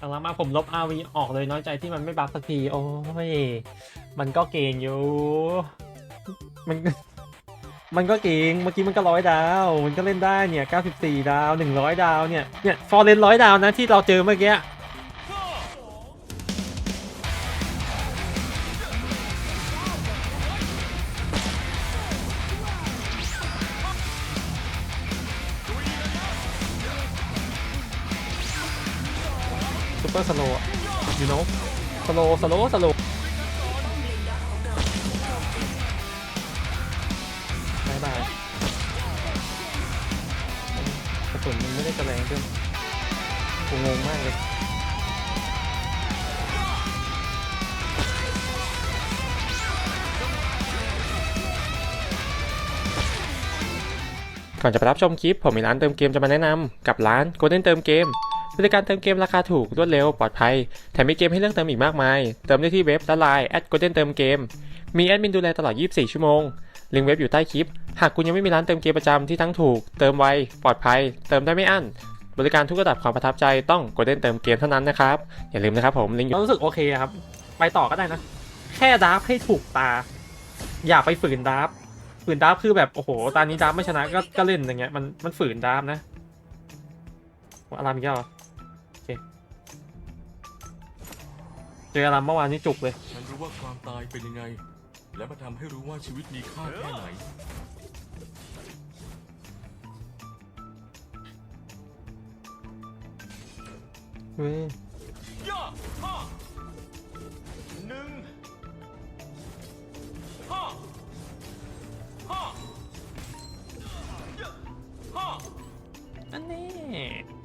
เอาลมาผมลบ RV ออกเลยน้อยใจที่มันไม่บัฟสักที โอ้ย มันก็เก่งอยู่ มัน มันก็เก่ง เมื่อกี้มันก็ร้อยดาว มันก็เล่นได้เนี่ย 94 ดาว 100 ดาวเนี่ย เนี่ย ฟอร์เรนร้อยดาวนะที่เราเจอเมื่อกี้ ซุปเปอร์สโลว์ยูโน่สโลสโลสโลบายบายกระสุนมันไม่ได้กระแรงขึ้นกูงงมากเลยก่อนจะไปรับชมคลิป ผมมีร้านเติมเกมจะมาแนะนำกับร้าน Golden เติมเกม บริการเติมเกมราคาถูกรวดเร็วปลอดภัย แถมมีเกมให้เลือกเติมอีกมากมาย เติมได้ที่เว็บและไลน์แอด Golden เติมเกม มีแอดมินดูแลตลอด 24 ชั่วโมง ลิงก์เว็บอยู่ใต้คลิป หากคุณยังไม่มีร้านเติมเกมประจำที่ทั้งถูก เติมไว ปลอดภัย เติมได้ไม่อั้น บริการทุกระดับความประทับใจต้อง Golden เติมเกมเท่านั้นนะครับ อย่าลืมนะครับผม ลิงก์รู้สึกโอเคครับ ไปต่อก็ได้นะ แค่ดับให้ถูกตา อย่าไปฝืนดับฝืนดับคือแบบโอ้โห ตอนนี้ดับไม่ชนะก็ก็เล่นอย่างเงี้ย มันมันฝืนดับนะ อารามอีกแล้วเหรอโอเคเจออารามเมื่อวานนี้จุกเลย ฉันรู้ว่าความตายเป็นยังไง และมาทำให้รู้ว่าชีวิตมีค่าแค่ไหนเฮ้ยย่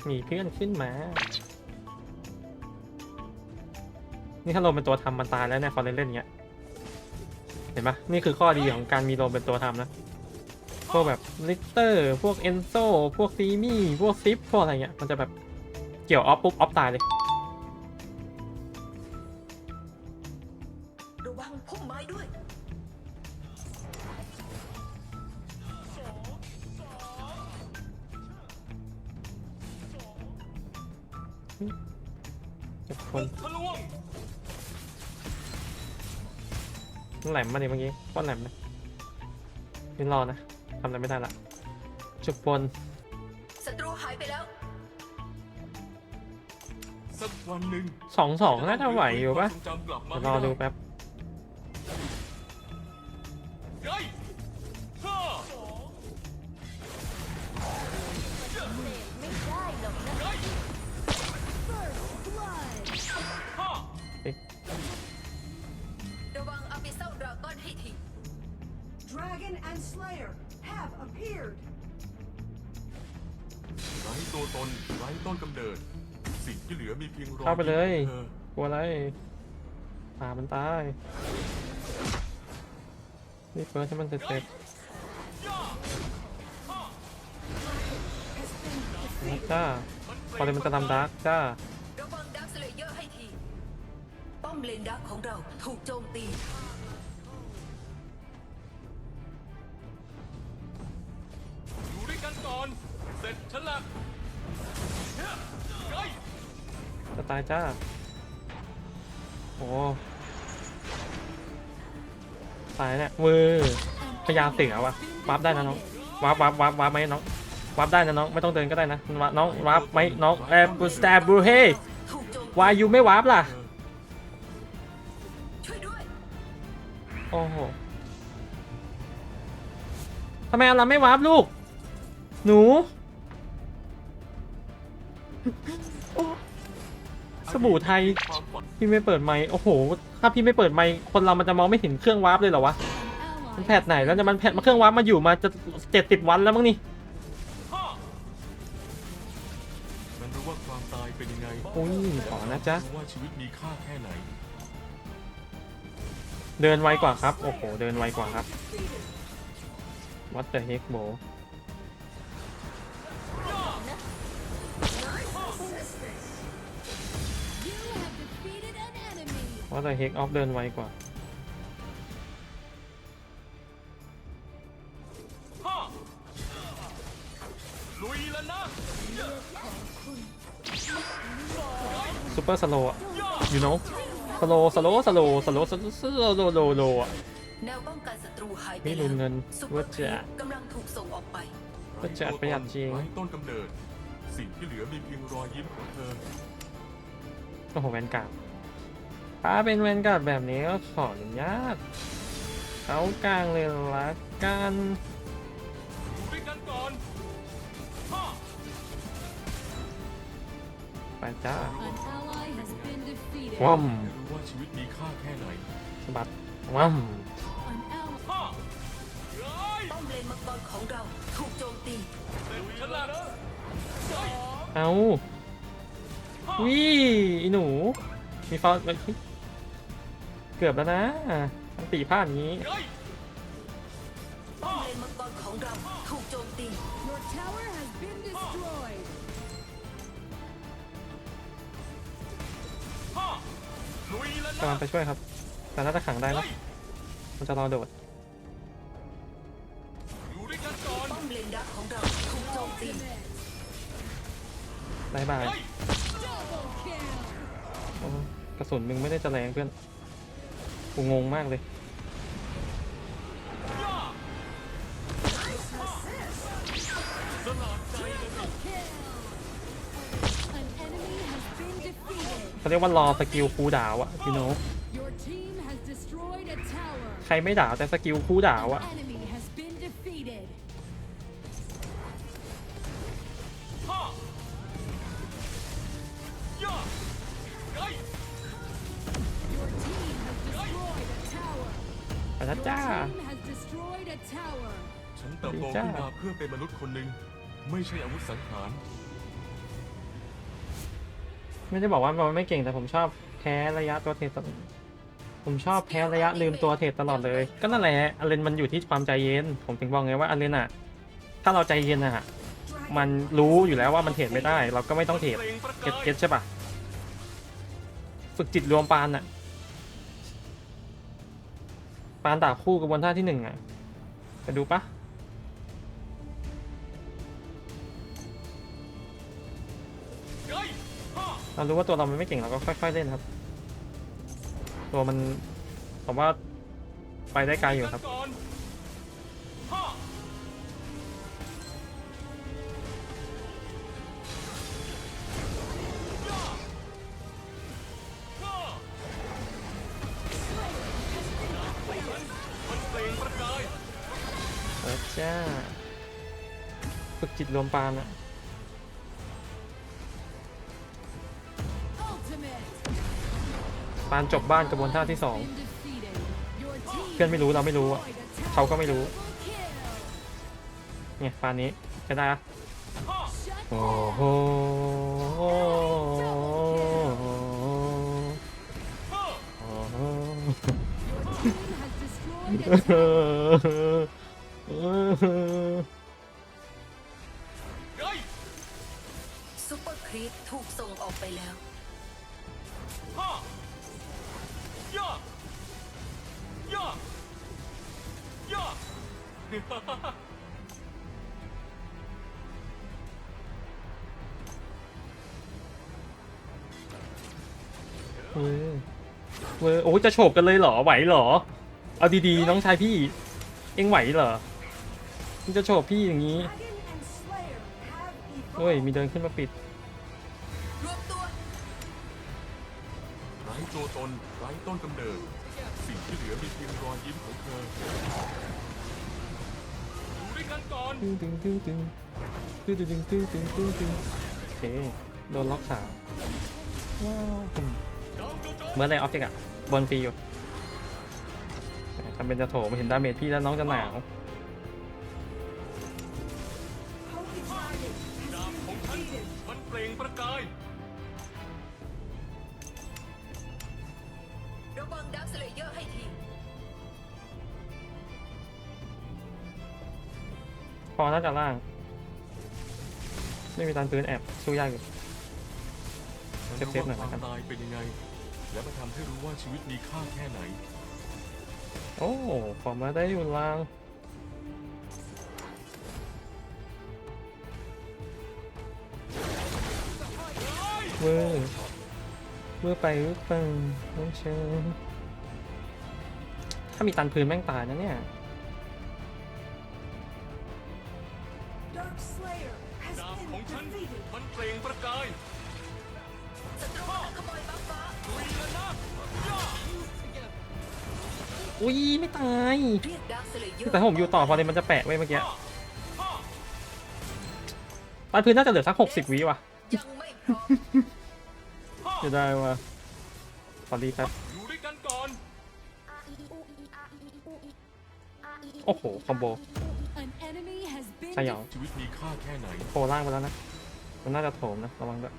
มีเพื่อนขึ้นมา นี่ถ้าโรมเป็นตัวทำมันตายแล้วเนี่ยฟอร์เรนเล่นอย่างเงี้ย เห็นปะนี่คือข้อดีของการมีโรมเป็นตัวทำนะ พวกแบบลิเตอร์ พวกเอนโซ พวกซีมี่ พวกซิป พวกอะไรเงี้ย มันจะแบบเกี่ยวออฟปุ๊บออฟตายเลย มันแหลมมาดิเมื่อกี้ป้อนแหลมนะยืนรอนะทำอะไรไม่ได้ละจุบบนศัตรูหายไปแล้ว สักวันหนึ่งสองสองน่าจะไหวอยู่ปะความทรงจำกลับมาเดี๋ยวรอดูให้ไแป๊บ Dragon and Slayer have appeared. ไร้ตัวตนไร้ต้นกำเนิด สิ่งที่เหลือมีเพียงรอยเข้าไปเลยธอกลัวอะไรตามันตายนี่เฟิร์สให้มันเสร็จย่าๆนะจ้าพอเลยมันจะทำดาร์กจ้าระวังดักสเลเยอร์ให้ที ป้อมเลนดักของเราถูกโจมตี ตายจ้า โอ้ตายเนี่ยมือพยายามเสียว่ะวาร์ปได้นะน้องวาร์ปวาร์ปวาร์ปวาร์ปไหมน้องวาร์ปได้นะน้องไม่ต้องเดินก็ได้นะน้องวาร์ปไหมน้องแอบบูสแตบบูเฮวายูไม่วาร์ปล่ะโอ้โหทำไมอารัมไม่วาร์ปลูก หนู บู่ไทย พี่ไม่เปิดไมค์โอ้โห ถ้าพี่ไม่เปิดไมค์คนเรามันจะมองไม่เห็นเครื่องวาร์ปเลยเหรอวะ มันแพทไหนแล้วจะมันแพทมาเครื่องวาร์ปมาอยู่มาจะเจ็ดสิบวันแล้วมั้งนี่ห้าฉันรู้ว่าความตายเป็นยังไงอุ้ยขอนะจ๊ะ รู้ว่าชีวิตมีค่าแค่ไหน เดินไวกว่าครับ โอ้โห เดินไวกว่าครับ What the heck bro What the heck off เดินไวกว่าห้าลุยแล้วนะซูเปอร์สโลว์ you know สโลสโลสโลสโลสโลสโลโลโลโลอะแนวป้องกันศัตรูหายไปนี่แล้รุวนเงินซุปเปอว่าร์คจะรีปกำลังถูกส่งออกไป ก็จะประหยัดจริง ไร้ต้นกำเนิด สิ่งที่เหลือมีเพียงรอยยิ้มของเธอ โอ้โหแวนการ์ด ถ้าเป็นแวนการ์ดแบบนี้ก็ขออนุญาตเอากลางเลยละกันอยู่ด้วยกันก่อนฮ่าไปจ้า An ally has been defeated. ว่ไม่รู้ว่าชีวิตมีค่าแค่ไหนำสะบัดว่ำ An ally ฮ่าเฮ้ยป้อมเลนมังกรของเราถูกโจมตีเสร็จฉันแล้วนะเอาวิอีหนู มีฟาว เอ้ยเกือบแล้วนะอันตีพลาดอย่างนี้เฮ้ยป้อมเลนมังกรของเราถูกโจมตี Your tower has been destroyed. ฮ่าลุยแล้วกำลันะงไปช่วยครับ แต่น่าจะขังได้นะเฮ้ยมันจะรอโดด อยู่ด้วยกันก่อนป้อมเลนดักของเราถูกโจมตี บายบายเฮ้ย Double kill. โอ้กระสุนมึงไม่ได้จะแรงเพื่อน กูงงมากเลย เขาเรียกว่ารอสกิลคูดาวอะพี่โน้ใครไม่ดาวแต่สกิลคูดาวอะ ไปแล้ว Your จ้า team has destroyed a tower. ฉันเติบโตขึ้นมาเพื่อเป็นมนุษย์คนหนึ่งไม่ใช่อาวุธสังหารไม่ได้บอกว่ามันไม่เก่งแต่ผมชอบแพ้ระยะตัวเทรดตลอดผมชอบแพ้ระยะลืมตัวเทรดตลอดเลย ก็นั่นแหละอเลนมันอยู่ที่ความใจเย็น ผมถึงบอกไงว่าอเลนอะถ้าเราใจเย็นอะมันรู้อยู่แล้วว่ามันเทรดไม่ได้ เราก็ไม่ต้องเทรดเพลงประเก็ตกายเก็ตใช่ปะฝึกจิตรวมปานอะ ปานตากคู่กับบนท่าที่หนึ่งอะไปดูปะเฮ้ยฮ่าเรารู้ว่าตัวเรามันไม่เก่งเราก็ค่อย ๆเล่นครับ ตัวมันผมว่าไปได้ไกลอยู่ครับ จิตรวมปานอะ Ultimate. ปานจบบ้านกระบวนท่าที่สอง Been defeated. Your team เพื่อนไม่รู้เราไม่รู้อะ destroyed a tower. เขาก็ไม่รู้ Double kill. เนี่ยปานนี้จะได้ปะฮ่า Shut โอ้ down. โหฮ่าโอ้ ร์ครีปถูกส่งออกไปแล้วฮ่าย่าย่าย่า เว้ยเว้ยโอ้ยจะโฉบกันเลยเหรอ ไหวเหรอ เอาดีๆ น้องชายพี่ เอ็งไหวเหรอมึงจะโฉบพี่อย่างนี้ Dragon and Slayer have เฮ้ย evolved. มีเดินขึ้นมาปิด ตัวตนไร้ต้นกำเนิด สิ่งที่เหลือมีเพียงรอยยิ้มของเธออยู่ด้วยกันก่อนตึงตึงตึงตึงตึงตึงตึงตึงตึงตึงโอเคโดนล็อกขาว้าวเมื่อไรออฟเจกอะบนฟรีอยู่ทำเป็นจะโถไม่เห็นดาเมจพี่แล้วน้องจะหนาว พอน่าจะล่าง ไม่มีตันปืนแอบสู้ยากอยู่ฉันเซฟรู้ๆหน่อยว่าแล้วคกัวานมตายเป็นยังไง และมาทำให้รู้ว่าชีวิตมีค่าแค่ไหน โอ้ฟอร์มาได้อยู่ล่างเว้ยเมื่อไปเมื่อไปน้องเชิญถ้ามีตันพื้นแม่งตายนะเนี่ย ของฉัน defeated. มันเปล่งประกายศัตรูนั้นขโมยบัฟฟ้าลุยแล้วนะย่าอุ้ยไม่ตายเรียกดาร์คสเลเยอร์แต่ถ้าผมอยู่ต่อพอเลยมันจะแปะไว้เมื่อกี้ฮ่าฮ่าตันพื้นน่าจะเหลือสักหกสิบวิว่ะยังไม่พร้อมฮ่าจะได้ว่ะขอรีครับอยู่ด้วยกันก่อน โอ้โหคอมโบ สยอง ชีวิตมีค่าแค่ไหน โผล่ล่างไปแล้วนะ มันน่าจะโถมนะ ระวังด้วย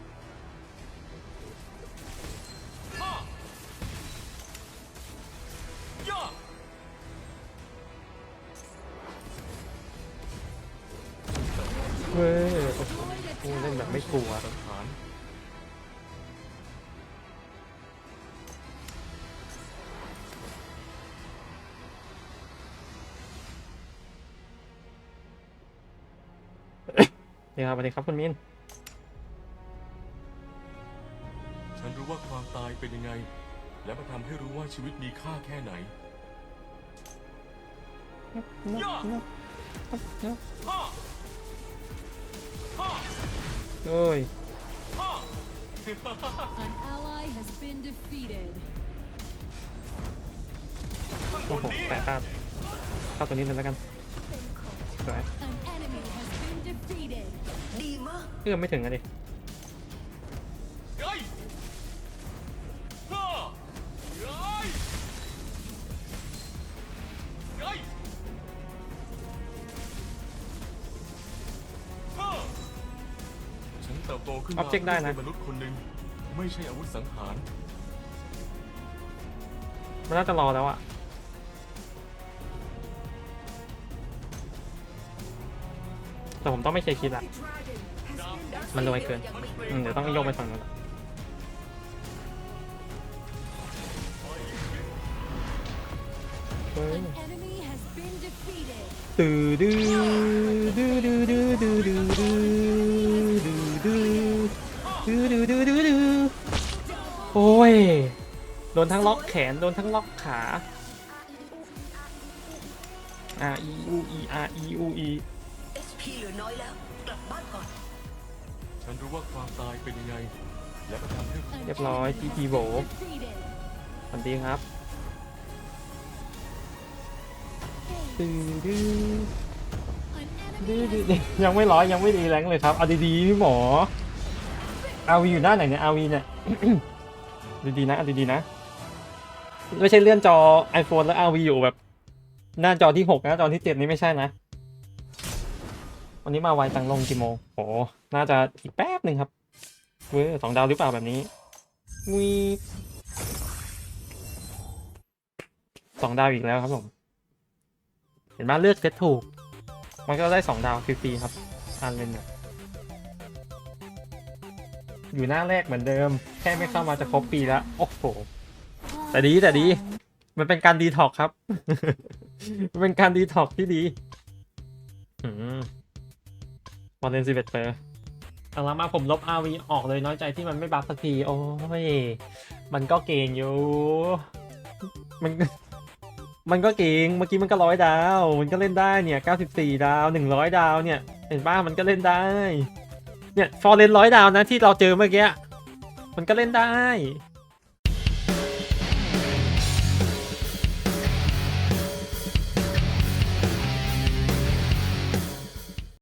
เว้ยโอ้โห destroyed a กูเล่นแบบไม่กลัว สังหารนี่ครับสวัสดีครับคุณมิน ฉันรู้ว่าความตายเป็นยังไง และมันทำให้รู้ว่าชีวิตมีค่าแค่ไหนย่าฮ่าฮ่าเอ้ย ฮ่า An ally has been defeated. โอ้โหแปะครับเข้าตัวนี้เลยแล้วกันสวย An enemy has been defeated. ดีมากเอื้อมไม่ถึงอะดิเฮ้ยฮ่าเฮ้ยเฮ้ยฮ่าฉันเติบโตขึ้นมา Object ได้นะเพื่อเป็นมนุษย์คนหนึ่งไม่ใช่อาวุธสังหาร มันน่าจะรอแล้วอะ แต่ผมต้องไม่เคลียร์คิดละมันรวยเกินยังไม่อืมเดี๋ยวต้องโยกไปฝั่งนู้นละเฮ้ย An enemy has been defeated. ตื้อดื้อดื้อดื้อดื้อดื้อดื้อดื้อดื้อดื้อดื้อดื้อดื้อดื้อโอ้ยโดนทั้งล็อกแขนโดนทั้งล็อกขา R E U E R E U E เอช พีเหลือน้อยแล้ว กลับบ้านก่อน ฉันรู้ว่าความตายเป็นยังไง และมันทำให้ An เรียบร้อย enemy GG has โบ been defeated. สวัสดีครับตื้อดื้อ An ดื้อ enemy ดื้อ has ยังไม่ร้อยยังไม่ดีแรงเลยครับ เอาดีๆพี่หมออาวีอยู่หน้าไหนเนี่ยอาวีเนี่ย ดีๆนะเอาดีๆนะ ไม่ใช่เลื่อนจอ iPhone แล้วอาวีอยู่แบบ หน้าจอที่หกหน้าจอที่เจ็ดนี่ไม่ใช่นะ วันนี้มาไวตังลงกี่โมงโหน่าจะอีกแป๊บหนึ่งครับเว้ยสองดาวหรือเปล่าแบบนี้วีสองดาวอีกแล้วครับผม เห็นไหมเลือกเซตถูก มันก็ได้สองดาวฟรีๆครับอันเลนเนี่ยอยู่หน้าแรกเหมือนเดิม แค่ไม่เข้ามาจะครบปีแล้ว โอ้โห แต่ดีแต่ดี มันเป็นการดีท็อกครับ มันเป็นการดีท็อกที่ดี อืม อลเลนสิบเอ็ดเปอร์เอาละมาผมลบ RV ออกเลยน้อยใจที่มันไม่บัฟสักที โอ้ย มันก็เก่งอยู่ มัน มันก็เก่ง เมื่อกี้มันก็ร้อยดาว มันก็เล่นได้เนี่ย94ดาว100ดาวเนี่ย เห็นป่ะมันก็เล่นได้ เนี่ยฟอร์เรนร้อยดาวนะที่เราเจอเมื่อกี้ มันก็เล่นได้